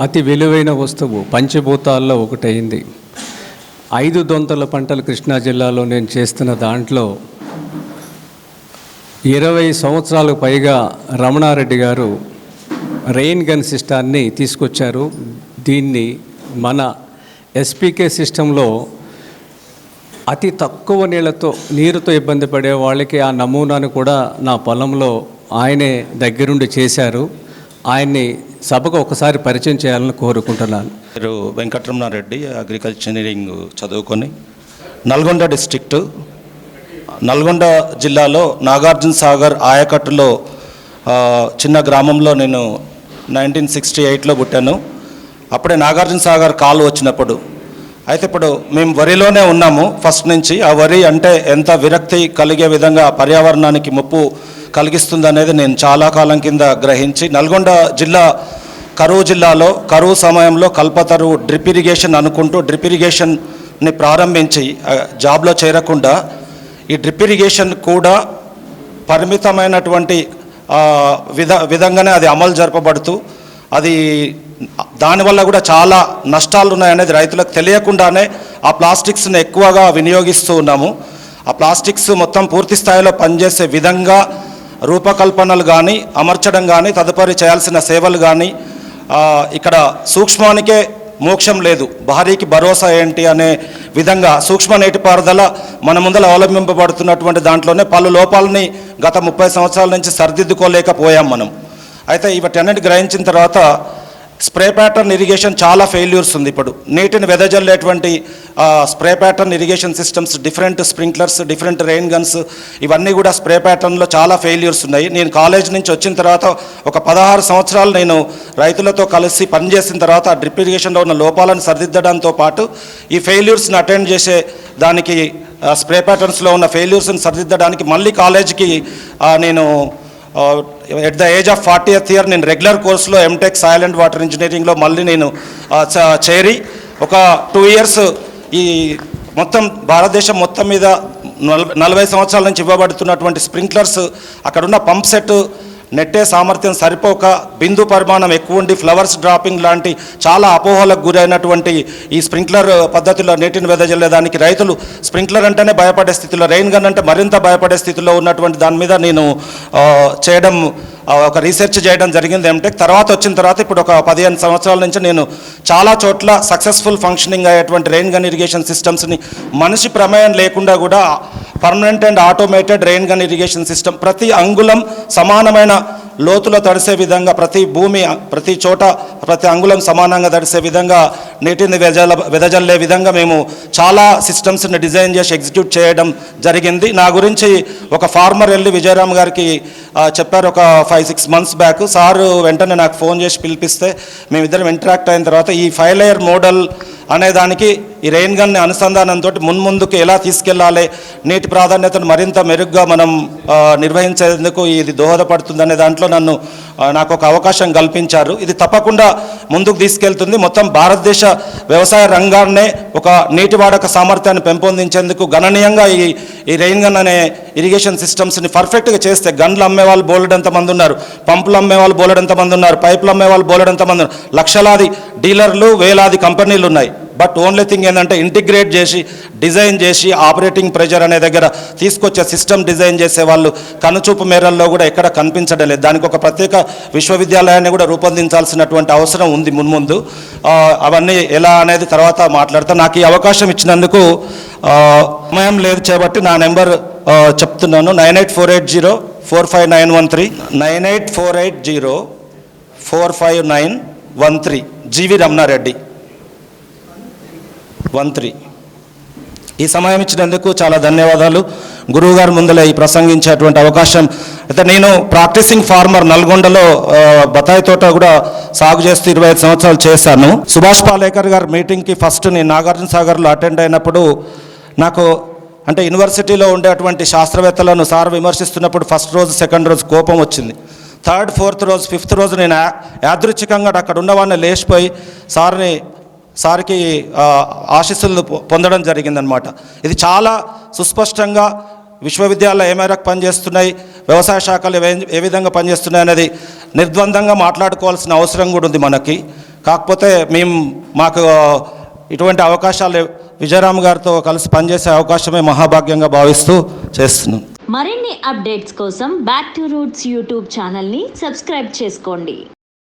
అతి విలువైన వస్తువు పంచభూతాల్లో ఒకటైంది ఐదు దొంతల పంటలు కృష్ణా జిల్లాలో నేను చేస్తున్న దాంట్లో ఇరవై సంవత్సరాలకు పైగా రమణారెడ్డి గారు రెయిన్ గన్ సిస్టాన్ని తీసుకొచ్చారు. దీన్ని మన ఎస్పీకే సిస్టంలో అతి తక్కువ నీళ్ళతో నీరుతో ఇబ్బంది పడే వాళ్ళకి ఆ నమూనాను కూడా నా పొలంలో ఆయనే దగ్గరుండి చేశారు. ఆయన్ని సభకు ఒకసారి పరిచయం చేయాలని కోరుకుంటున్నాను. మీరు వెంకటరమణారెడ్డి అగ్రికల్చర్ ఇంజనీరింగ్ చదువుకొని నల్గొండ డిస్ట్రిక్ట్ నల్గొండ జిల్లాలో నాగార్జున సాగర్ ఆయకట్టులో చిన్న గ్రామంలో నేను నైన్టీన్ సిక్స్టీ ఎయిట్లో పుట్టాను. అప్పుడే నాగార్జున సాగర్ కాలు వచ్చినప్పుడు. అయితే ఇప్పుడు మేము వరిలోనే ఉన్నాము ఫస్ట్ నుంచి. ఆ వరి అంటే ఎంత విరక్తి కలిగే విధంగా పర్యావరణానికి ముప్పు కలిగిస్తుంది అనేది నేను చాలా కాలం కింద గ్రహించి నల్గొండ జిల్లా కరువు జిల్లాలో కరువు సమయంలో కల్పతరు డ్రిప్ ఇరిగేషన్ అనుకుంటూ డ్రిప్ ఇరిగేషన్ని ప్రారంభించి జాబ్లో చేరకుండా ఈ డ్రిప్ ఇరిగేషన్ కూడా పరిమితమైనటువంటి విధ విధంగానే అది అమలు జరపబడుతూ అది దానివల్ల కూడా చాలా నష్టాలు ఉన్నాయనేది రైతులకు తెలియకుండానే ఆ ప్లాస్టిక్స్ని ఎక్కువగా వినియోగిస్తూ ఉన్నాము. ఆ ప్లాస్టిక్స్ మొత్తం పూర్తి స్థాయిలో పనిచేసే విధంగా రూపకల్పనలు కానీ అమర్చడం కానీ తదుపరి చేయాల్సిన సేవలు కానీ ఇక్కడ సూక్ష్మానికే మోక్షం లేదు. భారీకి భరోసా ఏంటి అనే విధంగా సూక్ష్మ నీటిపారుదల మన ముందర అవలంబింపబడుతున్నటువంటి దాంట్లోనే పలు లోపాలని గత ముప్పై సంవత్సరాల నుంచి సరిదిద్దుకోలేకపోయాం మనం. అయితే ఇవటన్నిటి గ్రహించిన తర్వాత స్ప్రే ప్యాటర్న్ ఇరిగేషన్ చాలా ఫెయిల్యూర్స్ ఉంది ఇప్పుడు. నీటిని వెదజల్లేటువంటి spray pattern irrigation systems different sprinklers different rain guns ఇవన్నీ కూడా స్ప్రే ప్యాటర్న్లో చాలా ఫెయిల్యూర్స్ ఉన్నాయి. నేను కాలేజ్ నుంచి వచ్చిన తర్వాత ఒక పదహారు సంవత్సరాలు నేను రైతులతో కలిసి పనిచేసిన తర్వాత ఆ డ్రిప్ ఇరిగేషన్లో ఉన్న లోపాలను సరిదిద్దడంతో పాటు ఈ ఫెయిల్యూర్స్ని అటెండ్ చేసే దానికి స్ప్రే ప్యాటర్న్స్లో ఉన్న ఫెయిల్యూర్స్ని సరిదిద్దడానికి మళ్ళీ కాలేజీకి నేను at the age of forty eighth year నేను రెగ్యులర్ కోర్సులో ఎంటెక్ సాయిల్ అండ్ వాటర్ ఇంజనీరింగ్లో మళ్ళీ నేను చేరి ఒక టూ ఇయర్స్ ఈ మొత్తం భారతదేశం మొత్తం మీద నలభై నలభై సంవత్సరాల నుంచి ఇవ్వబడుతున్నటువంటి స్ప్రింక్లర్స్ అక్కడున్న పంప్ సెట్ నెట్టే సామర్థ్యం సరిపోక బిందు పరిమాణం ఎక్కువ ఉండి ఫ్లవర్స్ డ్రాపింగ్ లాంటి చాలా అపోహలకు గురైనటువంటి ఈ స్ప్రింక్లర్ పద్ధతిలో నీటిని వెదజల్లేదానికి రైతులు స్ప్రింక్లర్ అంటేనే భయపడే స్థితిలో రెయిన్ గన్ అంటే మరింత భయపడే స్థితిలో ఉన్నటువంటి దాని మీద నేను చేయడం ఒక రీసెర్చ్ చేయడం జరిగింది ఎంటెక్ తర్వాత వచ్చిన తర్వాత ఇప్పుడు ఒక పదిహేను సంవత్సరాల నుంచి నేను చాలా చోట్ల సక్సెస్ఫుల్ ఫంక్షనింగ్ అయ్యేటువంటి రెయిన్ గన్ ఇరిగేషన్ సిస్టమ్స్ని మనిషి ప్రమేయం లేకుండా కూడా permanent and automated rain gun irrigation system ప్రతి అంగుళం సమానమైన లోతులో తడిసే విధంగా ప్రతి భూమి ప్రతి చోట ప్రతి అంగుళం సమానంగా తడిసే విధంగా నీటిని వెదజల వెదజల్లే విధంగా మేము చాలా సిస్టమ్స్ని డిజైన్ చేసి ఎగ్జిక్యూట్ చేయడం జరిగింది. నా గురించి ఒక ఫార్మర్ వెళ్ళి విజయరామ్ గారికి చెప్పారు ఒక five six months back sir వెంటనే నాకు ఫోన్ చేసి పిలిపిస్తే మేమిద్దరం ఇంటరాక్ట్ అయిన తర్వాత ఈ ఫైవ్ లేయర్ మోడల్ అనే దానికి ఈ రెయిన్ గన్ అనుసంధానంతో మున్ముందుకు ఎలా తీసుకెళ్ళాలి? నీటి ప్రాధాన్యతను మరింత మెరుగ్గా మనం నిర్వహించేందుకు ఇది దోహదపడుతుందనే దాంట్లో నన్ను నాకు ఒక అవకాశం కల్పించారు. ఇది తప్పకుండా ముందుకు తీసుకెళ్తుంది. మొత్తం భారతదేశ వ్యవసాయ రంగాన్నే ఒక నీటి వాడక సామర్థ్యాన్ని పెంపొందించేందుకు గణనీయంగా ఈ ఈ రెయిన్ గన్ అనే ఇరిగేషన్ సిస్టమ్స్ని పర్ఫెక్ట్గా చేస్తే గన్లు అమ్మే వాళ్ళు బోలెడంత మంది ఉన్నారు పంపులు అమ్మే వాళ్ళు బోలెడంత మంది ఉన్నారు పైపులు అమ్మే వాళ్ళు బోలెడంత మంది ఉన్నారు. లక్షలాది డీలర్లు వేలాది కంపెనీలు ఉన్నాయి. బట్ ఓన్లీ థింగ్ ఏంటంటే ఇంటిగ్రేట్ చేసి డిజైన్ చేసి ఆపరేటింగ్ ప్రెజర్ అనే దగ్గర తీసుకొచ్చే సిస్టమ్ డిజైన్ చేసే వాళ్ళు కనుచూపు మేరల్లో కూడా ఎక్కడ కనిపించడం లేదు. దానికి ఒక ప్రత్యేక విశ్వవిద్యాలయాన్ని కూడా రూపొందించాల్సినటువంటి అవసరం ఉంది మున్ముందు అవన్నీ ఎలా అనేది తర్వాత మాట్లాడతాను నాకు ఈ అవకాశం ఇచ్చినందుకు సమయం లేదు చేపట్టి నా నెంబర్ చెప్తున్నాను. Nine eight four eight zero four five nine one three. Nine eight four eight zero four five nine one three. G V Ramana Reddy. One three. ఈ సమయం ఇచ్చినందుకు చాలా ధన్యవాదాలు. గురువుగారు ముందర ఈ ప్రసంగించేటువంటి అవకాశం. అయితే నేను ప్రాక్టీసింగ్ ఫార్మర్ నల్గొండలో బత్తాయి తోట కూడా సాగు చేస్తూ ఇరవై ఐదు సంవత్సరాలు చేశాను. సుభాష్ పాలేకర్ గారి మీటింగ్కి ఫస్ట్ నేను నాగార్జున సాగర్లో అటెండ్ అయినప్పుడు నాకు అంటే యూనివర్సిటీలో ఉండేటువంటి శాస్త్రవేత్తలను సార్ విమర్శిస్తున్నప్పుడు ఫస్ట్ రోజు సెకండ్ రోజు కోపం వచ్చింది. థర్డ్ ఫోర్త్ రోజు ఫిఫ్త్ రోజు నేను యాదృచ్ఛికంగా అక్కడ ఉన్నవాడిని లేచిపోయి సార్ని సార్కి ఆశీస్సులు పొందడం జరిగిందనమాట ఇది చాలా సుస్పష్టంగా విశ్వవిద్యాలయాలు ఏ మేరకు పనిచేస్తున్నాయి వ్యవసాయ శాఖలు ఏ విధంగా పనిచేస్తున్నాయి అనేది నిర్ద్వందంగా మాట్లాడుకోవాల్సిన అవసరం కూడా ఉంది మనకి. కాకపోతే మేము మాకు ఇటువంటి అవకాశాలు విజయరామ్ గారితో కలిసి పనిచేసే అవకాశమే మహాభాగ్యంగా భావిస్తూ చేస్తున్నాం. మరిన్ని అప్డేట్స్ కోసం బ్యాక్ టు రూట్స్ యూట్యూబ్ ఛానల్ని సబ్స్క్రైబ్ చేసుకోండి.